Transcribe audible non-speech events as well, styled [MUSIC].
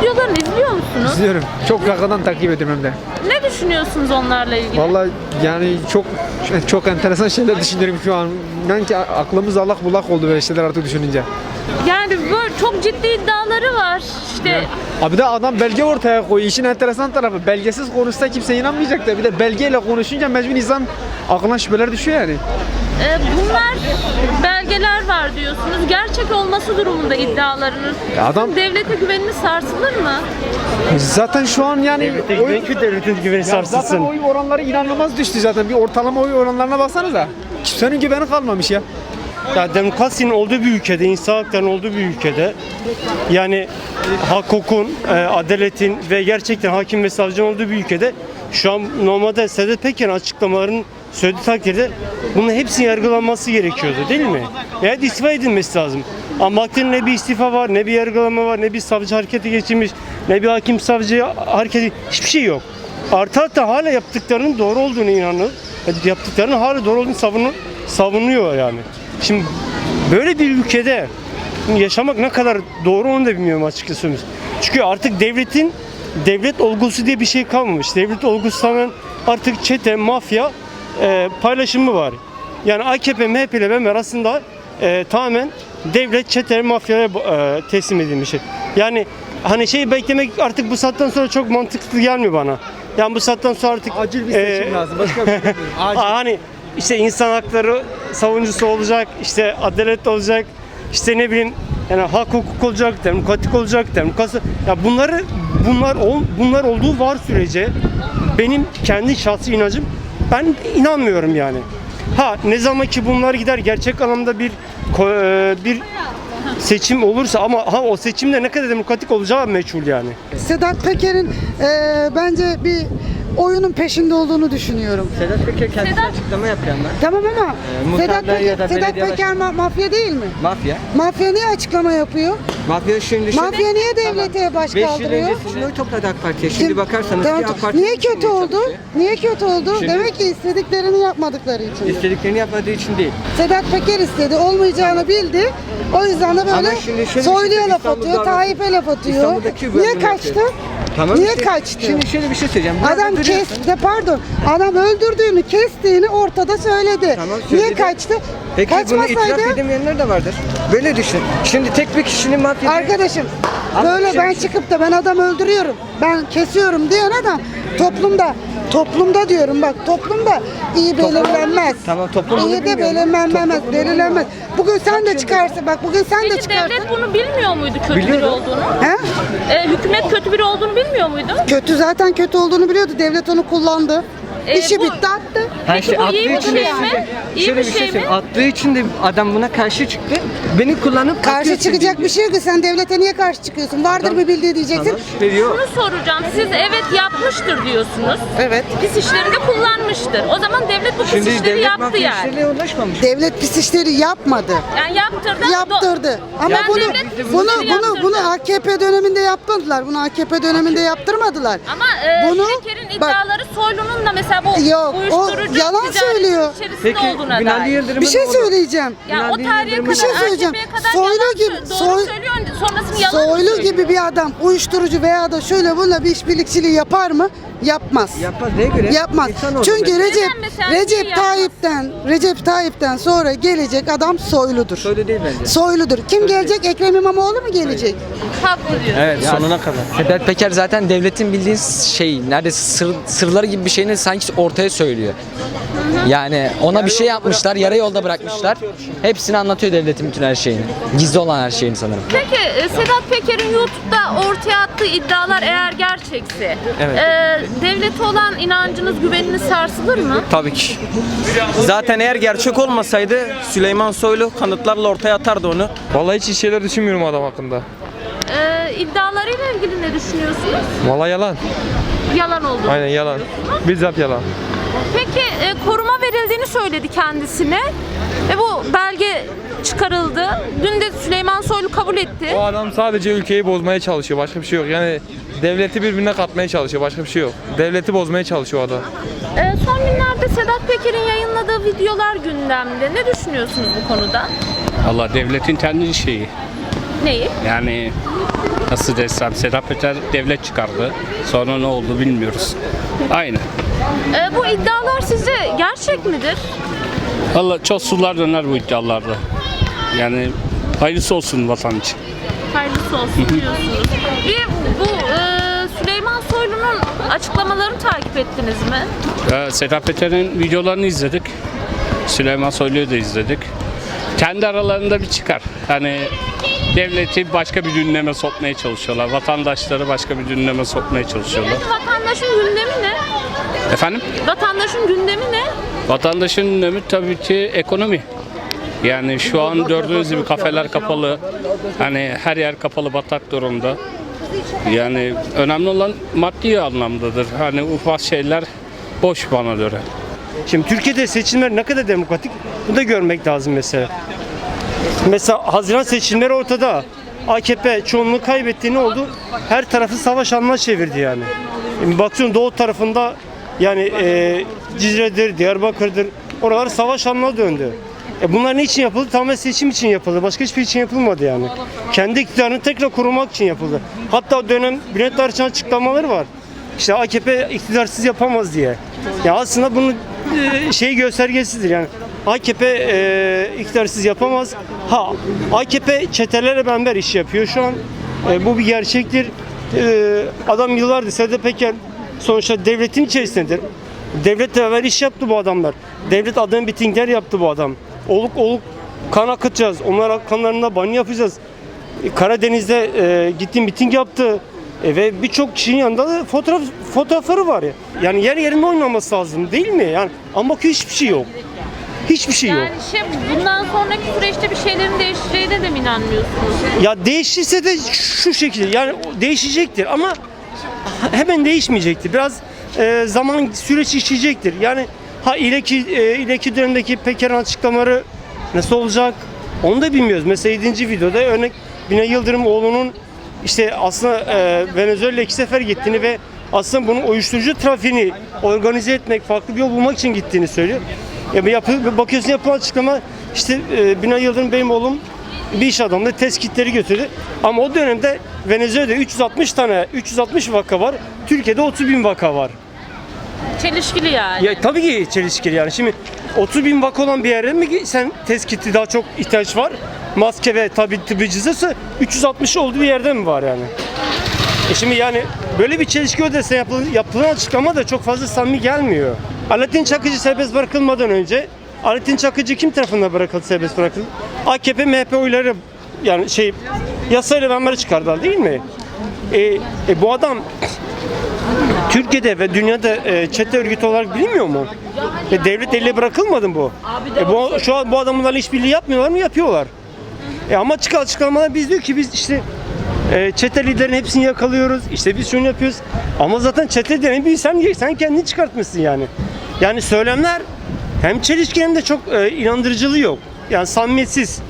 videolarını izliyor musunuz? İzliyorum. Çok yakından takip ediyorum hem de. Ne düşünüyorsunuz onlarla ilgili? Vallahi yani çok çok enteresan şeyler düşünüyorum şu an. Ben ki aklımız allak bullak oldu böyle şeyler artık düşününce. Yani böyle çok ciddi iddiaları var. İşte Abi de adam belge ortaya koyuyor. İşin enteresan tarafı belgesiz konuşsa kimse inanmayacak da bir de belgeyle konuşunca mecbur insan aklına şüpheler düşüyor yani. E, bunlar belgeler var diyorsunuz. Gerçek olması durumunda iddialarının. Ya adam- Devlete güveniniz sarsılır mı? Zaten şu an yani oy, Belki devletin güveni Ya zaten sarsılsın. oy oranları inanılmaz düştü zaten. Bir ortalama oy oranlarına baksanıza. Kimsenin güveni kalmamış ya. Ya demokrasinin olduğu bir ülkede, insan haklarının olduğu bir ülkede yani hak, hukukun, e, adaletin ve gerçekten hakim ve savcının olduğu bir ülkede şu an normalde Sedat Peker'in açıklamalarının söylediği takdirde bunun hepsinin yargılanması gerekiyordu değil mi? Yani istifa edilmesi lazım. Ama baktığın ne bir istifa var, ne bir yargılama var, ne bir savcı harekete geçirmiş, ne bir hakim savcı hareketi, hiçbir şey yok. Artı hatta hala yaptıklarının doğru olduğunu inanıyor. Yaptıklarının hala doğru olduğunu savunu, savunuyor yani. Şimdi böyle bir ülkede yaşamak ne kadar doğru onu da bilmiyorum açıkçası. Çünkü artık devletin devlet olgusu diye bir şey kalmamış. Devlet olgusu tamamen artık çete, mafya e, paylaşımı var. Yani AKP, MHP ile BM arasında e, tamamen devlet çete, mafyaya e, teslim edilmiş. Yani hani şey beklemek artık bu saatten sonra çok mantıklı gelmiyor bana. Yani bu saatten sonra artık Acil bir e, seçim lazım. Başka bir şey. [LAUGHS] Acil. Hani işte insan hakları savunucusu olacak, işte adalet olacak, işte ne bileyim yani hak hukuk olacak, demokratik olacak, demokrasi. Ya bunları bunlar ol, bunlar olduğu var sürece benim kendi şahsi inancım ben inanmıyorum yani. Ha ne zaman ki bunlar gider gerçek anlamda bir e, bir seçim olursa ama ha o seçimde ne kadar demokratik olacağı meçhul yani. Sedat Peker'in eee, bence bir oyunun peşinde olduğunu düşünüyorum. Sedat Peker kendisi Sedat- açıklama yapıyor ama Tamam ama Sedat muhtarlar ya da Peker, Sedat belediye Peker ma- mafya değil mi? mafya. Mafya niye açıklama yapıyor? Mafya şimdi şu- Mafya niye devlete baş 5 yıl kaldırıyor? öncesinde oy topladı AK Parti'ye. Şimdi bakarsanız Tamam, ki AK Parti niye kötü oldu? çalışıyor. Niye kötü oldu? Şimdi- Demek ki istediklerini yapmadıkları için. İstediklerini yapmadığı için değil. Sedat Peker istedi, olmayacağını bildi. O yüzden de Ama böyle şimdi şöyle bir şey Soylu'ya laf atıyor, Tayyip'e laf atıyor. İstanbul'daki Niye bölümü kaçtı? Tamam Niye kaçtı? Şimdi şöyle bir şey söyleyeceğim. Burada Adam duruyorsun. kesti, pardon. Adam öldürdüğünü, kestiğini ortada söyledi. Tamam, Niye kaçtı? Peki bunu Kaçmasaydı itiraf edemeyenler de vardır. Böyle düşün. Şimdi tek bir kişinin mafya arkadaşım böyle şey- ben çıkıp da ben adam öldürüyorum, ben kesiyorum diyen adam toplumda Toplumda diyorum bak toplumda iyi belirlenmez. Tamam, toplum İyi de belirlenmez, belirlenmez. Bugün sen de çıkarsın bak bugün sen de Peki çıkarsın. devlet bunu bilmiyor muydu kötü biri olduğunu? He? E, hükümet kötü biri olduğunu bilmiyor muydu? Kötü zaten kötü olduğunu biliyordu. Devlet onu kullandı. E, İşi bu- bitti attı. Ha Peki işte bu attığı iyi bir için şey mi? İyi Şöyle bir bir şey mi? söyleyeyim. Attığı için de adam buna karşı çıktı. Beni kullanıp Karşı çıkacak bir şey yok ki sen devlete niye karşı çıkıyorsun? Vardır bir bildiği diyeceksin. Şüphe yok. Şunu soracağım. Siz evet yapmıştır diyorsunuz. Evet. Pis işlerini kullanmıştır. O zaman devlet bu pis Şimdi işleri devlet yaptı mafya yani. işlerine ulaşmamış. Devlet pis işleri yapmadı. Yani yaptırdı. ama do- Yaptırdı. Ama Yani bunu devlet pis bunu işleri bunu yaptırdı. bunu AKP döneminde yapmadılar. Bunu AKP döneminde yaptırmadılar. Ama e, Bunu- Peker'in bak- iddiaları Soylu'nun da mesela bu Yok, o uyuşturucu yalan söylüyor. içerisinde Peki olduğuna Binali dair. Yıldırım'ın Bir şey söyleyeceğim. Ya o Binali tarihe Yıldırım'ın- kadar, Bir şey söyleyeceğim. Kadar Soylu yalan gibi- sö- doğru Soy- söylüyor, sonrasını yalan Soylu söylüyor. gibi bir adam uyuşturucu veya da şöyle bununla bir işbirlikçiliği yapar mı? Yapmaz. Yapmaz. Neye göre? Yapmaz. İnsanoğlu Çünkü mesela. Recep mesela niye Recep yapmaz? Tayyip'ten Recep Tayyip'ten sonra gelecek adam soyludur. Soylu değil bence. Soyludur. Kim gelecek? Ekrem İmamoğlu mu gelecek? Haklı diyor. Evet sonuna kadar. Sedat Peker zaten devletin bildiğin şey neredeyse sır, sırları gibi bir şeyini sanki ortaya söylüyor. Yani ona bir şey yapmışlar, yarı yolda bırakmışlar. Hepsini anlatıyor devletin bütün her şeyini. Gizli olan her şeyini sanırım. Peki e, Sedat Peker'in YouTube'da ortaya attığı iddialar eğer gerçekse Evet. e, devlete olan inancınız, güveniniz sarsılır mı? Tabii ki. Zaten eğer gerçek olmasaydı Süleyman Soylu kanıtlarla ortaya atardı onu. Vallahi hiç iyi şeyler düşünmüyorum adam hakkında. E, iddialarıyla ilgili ne düşünüyorsunuz? Vallahi yalan. Yalan olduğunu. Aynen yalan. Bizzat yalan. Peki e, koruma verildiğini söyledi kendisine ve bu belge çıkarıldı. Dün de Süleyman Soylu kabul etti. O adam sadece ülkeyi bozmaya çalışıyor. Başka bir şey yok. Yani devleti birbirine katmaya çalışıyor. Başka bir şey yok. Devleti bozmaya çalışıyor o adam. E, son günlerde Sedat Peker'in yayınladığı videolar gündemde. Ne düşünüyorsunuz bu konuda? Allah devletin kendi şeyi. Neyi? Yani nasıl desem Sedat Peker devlet çıkardı. Sonra ne oldu bilmiyoruz. Aynı. Ee, bu iddialar sizce gerçek midir? Valla çok sular döner bu iddialarda. Yani hayırlısı olsun vatan için. Hayırlısı olsun diyorsunuz. Bir bu e, Süleyman Soylu'nun açıklamalarını takip ettiniz mi? Ee, Sedat Peker'in videolarını izledik. Süleyman Soylu'yu da izledik. Kendi aralarında bir çıkar. Hani devleti başka bir gündeme sokmaya çalışıyorlar. Vatandaşları başka bir gündeme sokmaya çalışıyorlar. Vatandaşın gündemi ne? Efendim? Vatandaşın gündemi ne? Vatandaşın gündemi tabii ki ekonomi. Yani şu an gördüğünüz gibi kafeler kapalı. Hani her yer kapalı batak durumda. Yani önemli olan maddi anlamdadır. Hani ufak şeyler boş bana göre. Şimdi Türkiye'de seçimler ne kadar demokratik bunu da görmek lazım mesela. Mesela Haziran seçimleri ortada. AKP çoğunluğu kaybetti ne oldu? Her tarafı savaş alanına çevirdi yani. Bakıyorsun doğu tarafında yani e, Cizre'dir, Diyarbakır'dır. Oralar savaş alanına döndü. E bunlar ne için yapıldı? Tamamen seçim için yapıldı. Başka hiçbir için yapılmadı yani. Kendi iktidarını tekrar korumak için yapıldı. Hatta dönem Bülent Arıç'ın açıklamaları var. İşte AKP iktidarsız yapamaz diye. Ya aslında bunun şey göstergesidir yani. AKP e, iktidarsız yapamaz. Ha AKP çetelerle beraber iş yapıyor şu an. E, bu bir gerçektir. E, adam yıllardır Sedat Peker sonuçta devletin içerisindedir. Devletle beraber iş yaptı bu adamlar. Devlet adına mitingler yaptı bu adam. Oluk oluk kan akıtacağız. Onlar kanlarında banyo yapacağız. E, Karadeniz'de e, gitti miting yaptı. E, ve birçok kişinin yanında da fotoğraf fotoğrafları var ya. Yani yer yerinde oynaması lazım değil mi? Yani ama bakıyor hiçbir şey yok. Hiçbir şey yok. Yani şey bundan sonraki süreçte bir şeylerin değişeceğine de mi inanmıyorsunuz? Ya değişirse de şu şekilde yani değişecektir ama hemen değişmeyecektir. Biraz e, zaman süreç işleyecektir. Yani ha ileriki e, ileriki dönemdeki Peker'in açıklamaları nasıl olacak onu da bilmiyoruz. Mesela 7. videoda örnek Binay Yıldırım oğlunun işte aslında e, Venezuela iki sefer gittiğini ve aslında bunun uyuşturucu trafiğini organize etmek, farklı bir yol bulmak için gittiğini söylüyor. Ya yapı, bakıyorsun yapılan açıklama işte e, Binay Yıldırım benim oğlum bir iş adamı test kitleri götürdü. Ama o dönemde Venezuela'da 360 tane 360 vaka var. Türkiye'de 30 bin vaka var. Çelişkili yani. Ya tabii ki çelişkili yani. Şimdi 30 bin vaka olan bir yerde mi sen test kiti daha çok ihtiyaç var? Maske ve tabii tıbbi cüzdası 360 olduğu bir yerde mi var yani? E şimdi yani böyle bir çelişki ödese yapılan, yapılan açıklama da çok fazla samimi gelmiyor. Alaaddin Çakıcı serbest bırakılmadan önce Alaaddin Çakıcı kim tarafından bırakıldı serbest bırakıldı? AKP MHP oyları yani şey yasayla beraber çıkardılar değil mi? E, e, bu adam Türkiye'de ve dünyada e, çete örgütü olarak bilinmiyor mu? E, devlet elle bırakılmadı mı bu? E, bu şu an bu adamlarla işbirliği yapmıyorlar mı? Yapıyorlar. E, ama çıkan açıklamalar biz diyor ki biz işte e, çete liderin hepsini yakalıyoruz. İşte biz şunu yapıyoruz. Ama zaten çete liderini bir sen, sen kendini çıkartmışsın yani. Yani söylemler hem çelişki hem de çok e, inandırıcılığı yok. Yani samimiyetsiz.